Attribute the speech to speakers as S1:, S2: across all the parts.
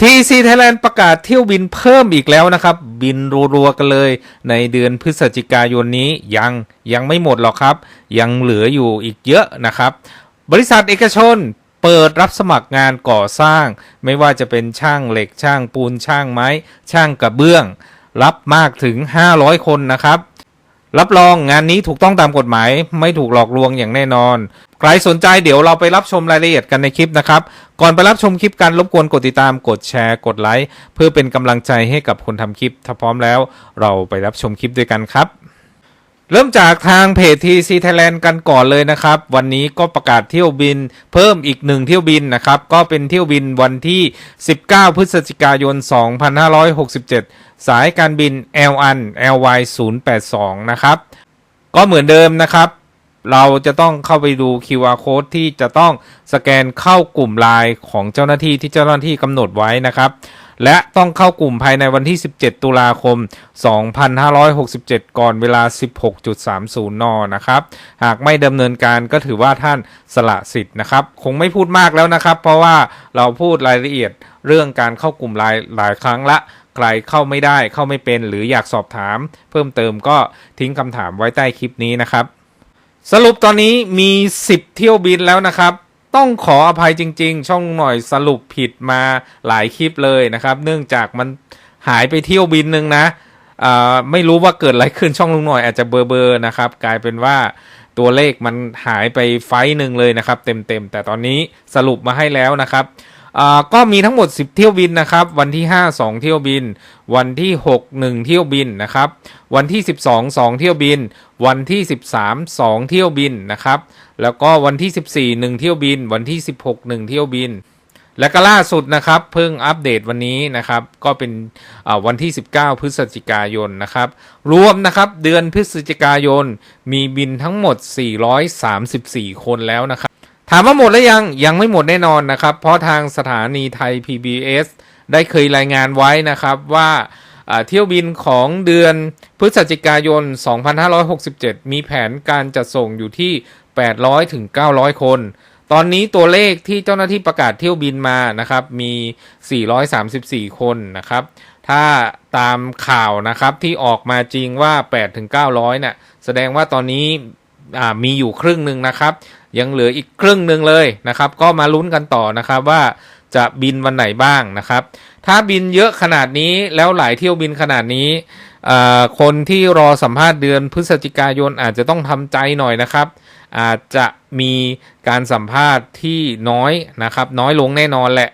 S1: ทีซีไทยแลนด์ประกาศเที่ยวบินเพิ่มอีกแล้วนะครับ บินรัวๆกันเลย ในเดือนพฤศจิกายนนี้ยังยังไม่หมดหรอกครับ ยังเหลืออยู่อีกเยอะนะครับ บริษัทเอกชนเปิดรับสมัครงานก่อสร้าง ไม่ว่าจะเป็นช่างเหล็กช่างปูนช่างไม้ ช่างกระเบื้อง รับมากถึง 500 คนนะครับ รับรองงานนี้ถูกต้องตามกฎหมายไม่ถูกหลอกลวงอย่างแน่นอน ใครสนใจเดี๋ยวเราไปรับชมรายละเอียดกันในคลิปนะครับ ก่อนไปรับชมคลิปกันรบกวนกดติดตามกดแชร์กดไลค์เพื่อเป็นกำลังใจให้กับคนทำคลิป ถ้าพร้อมแล้ว เราไปรับชมคลิปด้วยกันครับ เริ่มจากทางเพจ TC Thailand กันก่อนเลยนะครับ วันนี้ก็ประกาศเที่ยวบินเพิ่มอีกหนึ่งเที่ยวบินนะครับ ก็เป็นเที่ยวบินวันที่ 19 พฤศจิกายน 2567 สายการบิน L1 LY 082 นะครับก็เหมือนเดิมนะครับ เราจะต้องเข้าไปดู QR code ที่จะต้องสแกนเข้ากลุ่มไลน์ของเจ้าหน้าที่ที่เจ้าหน้าที่กำหนดไว้นะครับ และต้องเข้ากลุ่มภายในวันที่ 17 ตุลาคม 2567 ก่อนเวลา 16.30 น นะครับ หากไม่ดำเนินการก็ถือว่าท่านสละสิทธิ์นะครับ คงไม่พูดมากแล้วนะครับ เพราะว่าเราพูดรายละเอียดเรื่องการเข้ากลุ่มไลน์หลายครั้งละใครเข้าไม่ได้เข้าไม่เป็น หรืออยากสอบถาม เพิ่มเติมก็ทิ้งคำถามไว้ใต้คลิปนี้นะครับ สรุปตอนนี้มี 10 เที่ยวบินแล้วนะครับ ต้องขออภัยจริง ๆ ช่องหน่อยสรุปผิดมาหลายคลิปเลยนะครับ เนื่องจากมันหายไปเที่ยวบินหนึ่งนะไม่รู้ว่าเกิดอะไรขึ้นช่องลุงหน่อยอาจจะเบอร์เบอร์นะครับ กลายเป็นว่าตัวเลขมันหายไปไฟหนึ่งเลยนะครับ เต็มๆแต่ตอนนี้สรุปมาให้แล้วนะครับ ก็มีทั้งหมด 10 เที่ยวบินนะครับ วันที่ 5 2 เที่ยวบิน วันที่ 6 1 เที่ยวบินนะครับ วันที่ 12 2 เที่ยวบิน วันที่ 13 2 เที่ยวบินนะครับ แล้วก็วันที่ 14 1 เที่ยวบิน วันที่ 16 1 เที่ยวบิน และก็ล่าสุดนะครับ เพิ่งอัปเดตวันนี้นะครับ ก็เป็นวันที่ 19 พฤศจิกายนนะครับ รวมนะครับเดือนพฤศจิกายนมีบินทั้งหมด 434 คนแล้วนะครับ ถามว่าหมดแล้วยังยังไม่หมดแน่นอนนะครับ เพราะทางสถานีไทย PBS ได้เคยรายงานไว้นะครับว่าเที่ยวบินของเดือนพฤศจิกายน 2567 มีแผนการจัดส่งอยู่ที่ 800 ถึง 900 คน ตอนนี้ตัวเลขที่เจ้าหน้าที่ประกาศเที่ยวบินมานะครับมี 434 คนนะครับ ถ้าตามข่าวนะครับที่ออกมาจริงว่า 8 ถึง 900นี่ยแสดงว่าตอนนี้ มีอยู่ครึ่งหนึ่งนะครับ ยังเหลืออีกครึ่งหนึ่งเลยนะครับ ก็มาลุ้นกันต่อนะครับว่าจะบินวันไหนบ้างนะครับ ถ้าบินเยอะขนาดนี้แล้วหลายเที่ยวบินขนาดนี้ คนที่รอสัมภาษณ์เดือนพฤศจิกายนอาจจะต้องทำใจหน่อยนะครับ อาจจะมีการสัมภาษณ์ที่น้อยนะครับ น้อยลงแน่นอนแหละ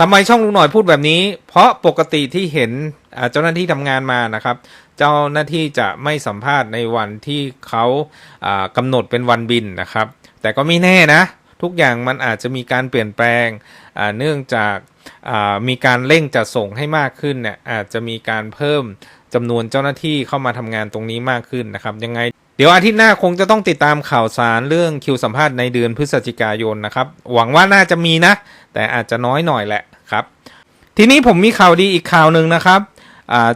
S1: ทำไมช่องลุงหน่อยพูดแบบนี้ เพราะปกติที่เห็น เจ้าหน้าที่ทำงานมานะครับ เจ้าหน้าที่จะไม่สัมภาษณ์ในวันที่เขาอ่ากำหนดเป็นวันบินนะครับ แต่ก็ไม่แน่นะ ทุกอย่างมันอาจจะมีการเปลี่ยนแปลงเนื่องจากมีการเร่งจัดส่งให้มากขึ้นเนี่ยอาจจะมีการเพิ่มจำนวนเจ้าหน้าที่เข้ามาทำงานตรงนี้มากขึ้นนะครับ ยังไง เดี๋ยวอาทิตย์หน้าคงจะต้องติดตามข่าวสารเรื่องคิวสัมภาษณ์ในเดือนพฤศจิกายนนะครับ หวังว่าน่าจะมีนะ แต่อาจจะน้อยหน่อยแหละครับ ทีนี้ผมมีข่าวดีอีกข่าวหนึ่งนะครับ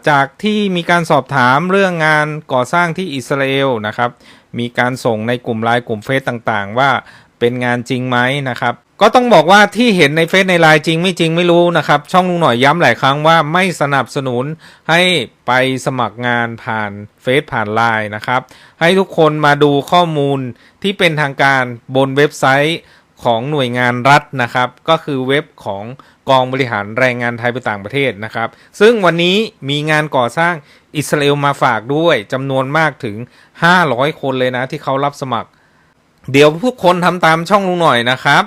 S1: จากที่มีการสอบถามเรื่องงานก่อสร้างที่อิสราเอลนะครับ มีการส่งในกลุ่มไลน์กลุ่มเฟซต่างๆ ว่าเป็นงานจริงไหมนะครับ ก็ต้องบอกว่าที่เห็นในเฟซในไลน์จริงไม่จริงไม่รู้นะครับ ช่องลุงหน่อยย้ำหลายครั้งว่าไม่สนับสนุนให้ไปสมัครงานผ่านเฟซผ่านไลน์นะครับ ให้ทุกคนมาดูข้อมูลที่เป็นทางการบนเว็บไซต์ ของหน่วยงานรัฐนะครับ ก็คือเว็บของกองบริหารแรงงานไทยไปต่างประเทศนะครับ ซึ่งวันนี้มีงานก่อสร้างอิสราเอลมาฝากด้วยจำนวนมากถึง 500 คนเลยนะที่เขารับสมัคร เดี๋ยวทุกคนทำตามช่องลุงหน่อยนะครับ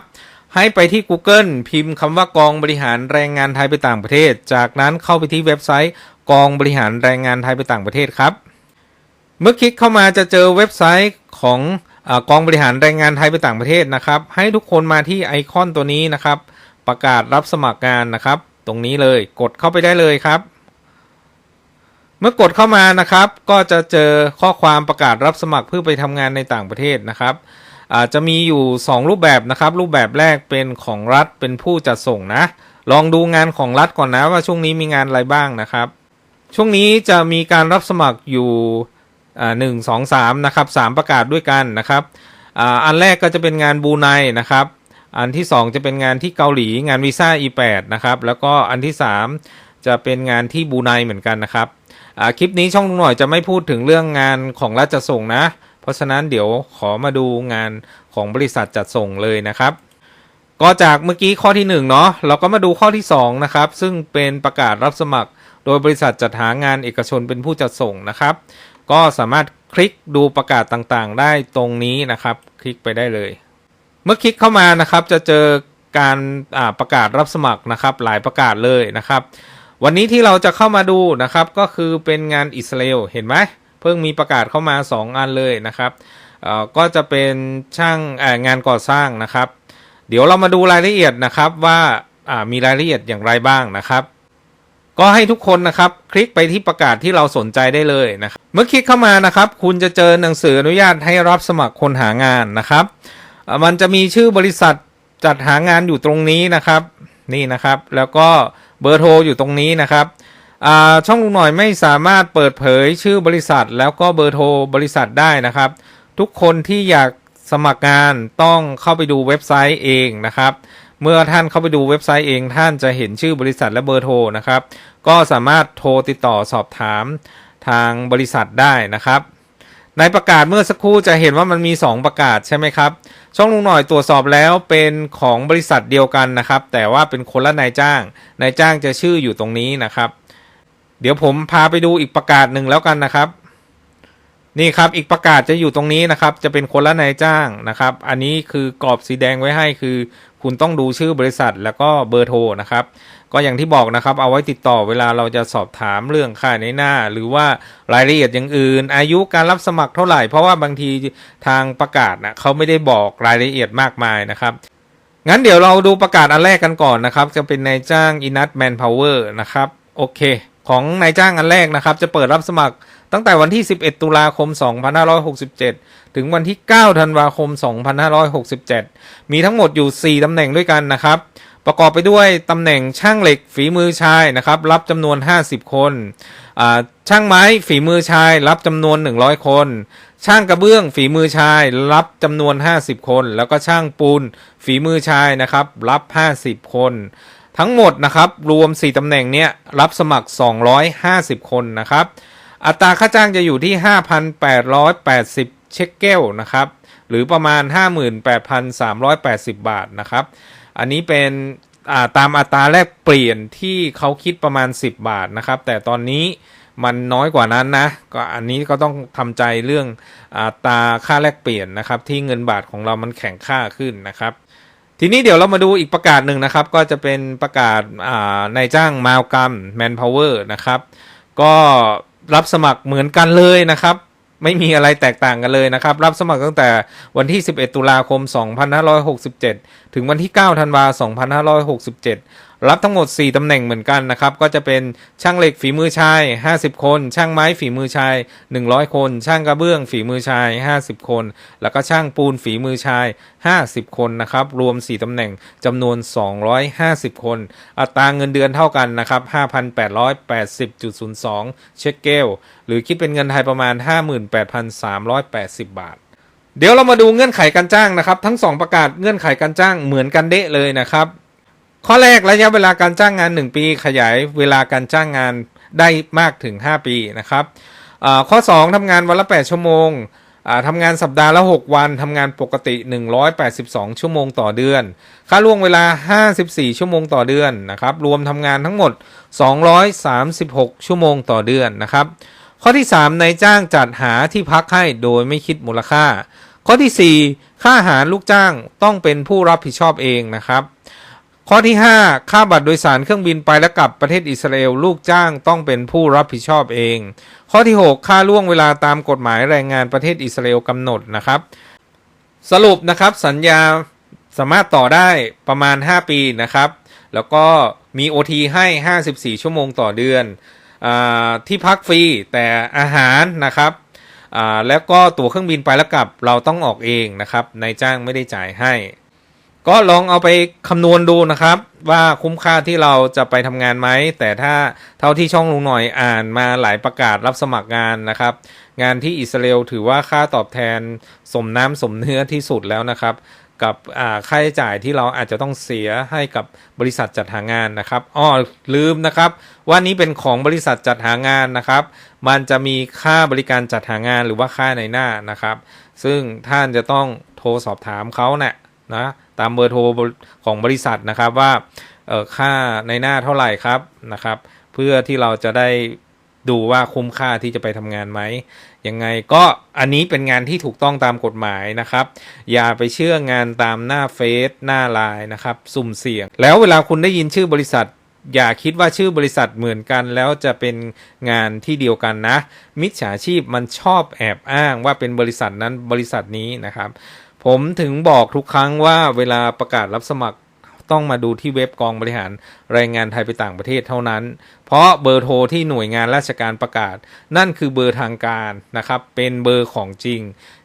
S1: ให้ไปที่ Google พิมพ์คำว่ากองบริหารแรงงานไทยไปต่างประเทศ จากนั้นเข้าไปที่เว็บไซต์กองบริหารแรงงานไทยไปต่างประเทศครับ เมื่อคลิกเข้ามาจะเจอเว็บไซต์ของ อกองบริหารแรงงานไทยไปต่างประเทศนะครับ ให้ทุกคนมาที่ไอคอนตัวนี้นะครับ ประกาศรับสมัครงานนะครับ ตรงนี้เลยกดเข้าไปได้เลยครับ เมื่อกดเข้ามานะครับ ก็จะเจอข้อความประกาศรับสมัครเพื่อไปทำงานในต่างประเทศนะครับอาจจะมีอยู่ 2 รูปแบบนะครับ รูปแบบแรกเป็นของรัฐเป็นผู้จัดส่งนะ ลองดูงานของรัฐก่อนนะว่าช่วงนี้มีงานอะไรบ้างนะครับ ช่วงนี้จะมีการรับสมัครอยู่ หนึ่งสองสามนะครับสามประกาศด้วยกันนะครับอ่าอันแรกก็จะเป็นงานบูไนนะครับ อันที่ 2 จะเป็นงานที่เกาหลีงานวีซ่า E8 นะครับ แล้วก็อันที่ 3 จะเป็นงานที่บูไนเหมือนกันนะครับอ่าคลิปนี้ช่องลุงหน่อยจะไม่พูดถึงเรื่องงานของรัฐจัดส่งนะ เพราะฉะนั้นเดี๋ยวขอมาดูงานของบริษัทจัดส่งเลยนะครับ ก็จากเมื่อกี้ข้อที่1เนาะเราก็มาดูข้อที่2นะครับซึ่งเป็นประกาศรับสมัคร โดยบริษัทจัดหางานเอกชนเป็นผู้จัดส่งนะครับ ก็สามารถคลิกดูประกาศต่างๆ ได้ตรงนี้นะครับ คลิกไปได้เลย เมื่อคลิกเข้ามานะครับ จะเจอการประกาศรับสมัครนะครับ หลายประกาศเลยนะครับ วันนี้ที่เราจะเข้ามาดูนะครับ ก็คือเป็นงานอิสราเอลเห็นไหมเพิ่งมีประกาศเข้ามา 2 อันเลยนะครับก็จะเป็นช่างงานก่อสร้างนะครับ เดี๋ยวเรามาดูรายละเอียดนะครับว่ามีรายละเอียดอย่างไรบ้างนะครับ ก็ให้ทุกคนนะครับคลิกไปที่ประกาศที่เราสนใจได้เลยนะครับเมื่อคลิกเข้ามานะครับ คุณจะเจอหนังสืออนุญาตให้รับสมัครคนหางานนะครับ มันจะมีชื่อบริษัทจัดหางานอยู่ตรงนี้นะครับ นี่นะครับ แล้วก็เบอร์โทรอยู่ตรงนี้นะครับช่องลุงหน่อยไม่สามารถเปิดเผยชื่อบริษัท แล้วก็เบอร์โทรบริษัทได้นะครับ ทุกคนที่อยากสมัครงานต้องเข้าไปดูเว็บไซต์เองนะครับ เมื่อท่านเข้าไปดูเว็บไซต์เองท่านจะเห็นชื่อบริษัทและเบอร์โทรนะครับ ก็สามารถโทรติดต่อสอบถามทางบริษัทได้นะครับ ในประกาศเมื่อสักครู่จะเห็นว่ามันมี 2 ประกาศใช่ไหมครับ ช่องลุงหน่อยตรวจสอบแล้วเป็นของบริษัทเดียวกันนะครับ แต่ว่าเป็นคนละนายจ้าง นายจ้างจะชื่ออยู่ตรงนี้นะครับ เดี๋ยวผมพาไปดูอีกประกาศหนึ่งแล้วกันนะครับ นี่ครับอีกประกาศจะอยู่ตรงนี้นะครับ จะเป็นคนละนายจ้างนะครับ อันนี้คือกรอบสีแดงไว้ให้คือ คุณต้องดูชื่อบริษัทแล้วก็เบอร์โทรนะครับ ก็อย่างที่บอกนะครับ เอาไว้ติดต่อเวลาเราจะสอบถามเรื่องค่าในหน้า หรือว่ารายละเอียดอย่างอื่น อายุการรับสมัครเท่าไหร่ เพราะว่าบางทีทางประกาศนะเขาไม่ได้บอกรายละเอียดมากมายนะครับงั้นเดี๋ยวเราดูประกาศอันแรกกันก่อนนะครับ จะเป็นนายจ้างอินัทแมนพาวเวอร์นะครับ โอเค ของนายจ้างอันแรกนะครับ จะเปิดรับสมัคร ตั้งแต่วันที่ 11 ตุลาคม 2567 ถึงวันที่ 9 ธันวาคม 2567 มีทั้งหมดอยู่ 4 ตำแหน่งด้วยกันนะครับ ประกอบไปด้วยตำแหน่งช่างเหล็กฝีมือชายนะครับ รับจำนวน 50 คน ช่างไม้ฝีมือชาย รับจำนวน 100 คน ช่างกระเบื้องฝีมือชาย รับจำนวน 50 คน แล้วก็ช่างปูนฝีมือชายนะครับ รับ 50 คนทั้งหมดนะครับ รวม 4ตำแหน่งเนี้ยรับสมัคร 250 คนนะครับ อัตราค่าจ้างจะอยู่ที่ 5,880 เช็คเกลนะครับ หรือประมาณ 58,380 บาทนะครับ อันนี้เป็นาตามอัตราแลกเปลี่ยนที่เขาคิดประมาณ 10 บาทนะครับ แต่ตอนนี้มันน้อยกว่านั้นนะ ก็อันนี้ก็ต้องทำใจเรื่องอัตราค่าแลกเปลี่ยนนะครับ ที่เงินบาทของเรามันแข็งค่าขึ้นนะครับ ทีนี้เดี๋ยวเรามาดูอีกประกาศหนึ่งนะครับ ก็จะเป็นประกาศานายจ้างมาลกัมแมนพาวเวอร์นะครับ ก็ รับสมัครเหมือนกันเลยนะครับ ไม่มีอะไรแตกต่างกันเลยนะครับ รับสมัครตั้งแต่วันที่ 11 ตุลาคม 2567ถึงวันที่ 9 ธันวาคม 2567 รับทั้งหมด 4 ตำแหน่งเหมือนกันนะครับ ก็จะเป็นช่างเหล็กฝีมือชาย 50 คน ช่างไม้ฝีมือชาย 100 คน ช่างกระเบื้องฝีมือชาย 50 คน แล้วก็ช่างปูนฝีมือชาย 50 คนนะครับ รวม 4 ตำแหน่งจำนวน 250 คน อัตราเงินเดือนเท่ากันนะครับ 5,880.02 เช็คเกลหรือคิดเป็นเงินไทยประมาณ 58,380 บาท เดี๋ยวเรามาดูเงื่อนไขการจ้างนะครับ ทั้ง 2 ประกาศเงื่อนไขการจ้างเหมือนกันเดะเลยนะครับ ข้อแรกระยะเวลาการจ้างงาน 1 ปี ขยายเวลาการจ้างงานได้มากถึง 5 ปีนะครับข้อ 2ทำงานวันละ 8 ชั่วโมงอ่าทำงานสัปดาห์ละ 6 วัน ทำงานปกติ 182 ชั่วโมงต่อเดือน ค่าล่วงเวลา 54 ชั่วโมงต่อเดือนนะครับ รวมทำงานทั้งหมด 236 ชั่วโมงต่อเดือนนะครับ ข้อที่ 3นายจ้างจัดหาที่พักให้โดยไม่คิดมูลค่า ข้อทีสี่ 4 ค่าอาหารลูกจ้างต้องเป็นผู้รับผิดชอบเองนะครับ ข้อที่ 5 ค่าบัตรโดยสารเครื่องบินไปและกลับประเทศอิสราเอลลูกจ้างต้องเป็นผู้รับผิดชอบเอง ข้อที่ 6 ค่าล่วงเวลาตามกฎหมายแรงงานประเทศอิสราเอลกำหนดนะครับ สรุปนะครับสัญญาสามารถต่อได้ประมาณ 5 ปีนะครับ แล้วก็มี OT ให้ 54 ชั่วโมงต่อเดือนอที่พักฟรีแต่อาหารนะครับ อ่าแล้วก็ตั๋วเครื่องบินไปแล้วกลับเราต้องออกเองนะครับนายจ้างไม่ได้จ่ายให้ ก็ลองเอาไปคำนวณดูนะครับ ว่าคุ้มค่าที่เราจะไปทำงานไหมแต่ถ้าเท่าที่ช่องลุงหน่อยอ่านมาหลายประกาศรับสมัครงานนะครับ งานที่อิสราเอลถือว่าค่าตอบแทนสมน้ำสมเนื้อที่สุดแล้วนะครับ กับค่าใช้จ่ายที่เราอาจจะต้องเสียให้กับบริษัทจัดหางานนะครับอ้อลืมนะครับ ว่านี้เป็นของบริษัทจัดหางานนะครับ มันจะมีค่าบริการจัดหางานหรือว่าค่าในหน้านะครับ ซึ่งท่านจะต้องโทรสอบถามเขาเนะ่ยนะตามเบอร์โทรของบริษัทนะครับว่าเออค่าในหน้าเท่าไหร่ครับนะครับ เพื่อที่เราจะได้ ดูว่าคุ้มค่าที่จะไปทำงานไหมยังไงก็อันนี้เป็นงานที่ถูกต้องตามกฎหมายนะครับ อย่าไปเชื่องานตามหน้าเฟซหน้าไลน์นะครับ สุ่มเสี่ยง แล้วเวลาคุณได้ยินชื่อบริษัท อย่าคิดว่าชื่อบริษัทเหมือนกัน แล้วจะเป็นงานที่เดียวกันนะ มิจฉาชีพมันชอบแอบอ้างว่าเป็นบริษัทนั้นบริษัทนี้นะครับ ผมถึงบอกทุกครั้งว่าเวลาประกาศรับสมัคร ต้องมาดูที่เว็บกองบริหารแรงงานไทยไปต่างประเทศเท่านั้น เพราะเบอร์โทรที่หน่วยงานราชการประกาศ นั่นคือเบอร์ทางการนะครับ เป็นเบอร์ของจริง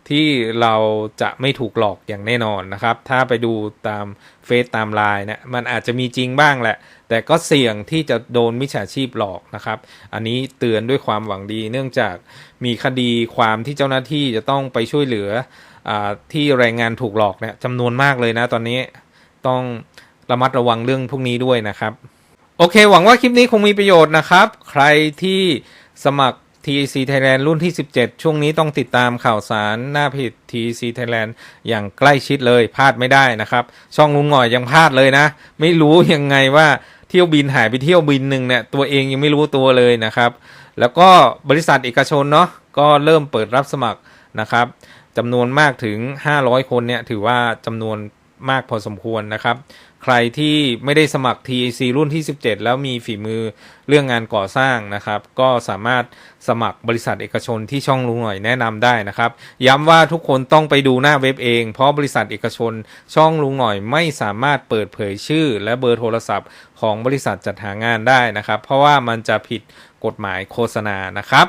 S1: ที่เราจะไม่ถูกหลอกอย่างแน่นอนนะครับ ถ้าไปดูตามเฟซตามไลน์เนี่ยมันอาจจะมีจริงบ้างแหละ แต่ก็เสี่ยงที่จะโดนมิจฉาชีพหลอกนะครับ อันนี้เตือนด้วยความหวังดี เนื่องจากมีคดีความที่เจ้าหน้าที่จะต้องไปช่วยเหลืออที่แรงงานถูกหลอกเนี่ยจำนวนมากเลยนะตอนนี้ต้อง ระมัดระวังเรื่องพวกนี้ด้วยนะครับ โอเค หวังว่าคลิปนี้คงมีประโยชน์นะครับ ใครที่สมัคร TEC Thailand รุ่นที่ 17 ช่วงนี้ต้องติดตามข่าวสารหน้าเพจ TEC Thailand อย่างใกล้ชิดเลยพลาดไม่ได้นะครับ ช่องลุงหน่อยยังพลาดเลยนะ ไม่รู้ยังไงว่าเที่ยวบินหายไปเที่ยวบินหนึ่งเนี่ยตัวเองยังไม่รู้ตัวเลยนะครับ แล้วก็บริษัทเอกชนเนาะก็เริ่มเปิดรับสมัครนะครับจำนวนมากถึง 500 คนเนี่ยถือว่าจำนวนมากพอสมควรนะครับ ใครที่ไม่ได้สมัคร TAC รุ่นที่ 17 แล้วมีฝีมือเรื่องงานก่อสร้างนะครับ ก็สามารถสมัครบริษัทเอกชนที่ช่องลุงหน่อยแนะนำได้นะครับ ย้ำว่าทุกคนต้องไปดูหน้าเว็บเอง เพราะบริษัทเอกชนช่องลุงหน่อยไม่สามารถเปิดเผยชื่อ และเบอร์โทรศัพท์ของบริษัทจัดหางานได้นะครับ เพราะว่ามันจะผิดกฎหมายโฆษณานะครับ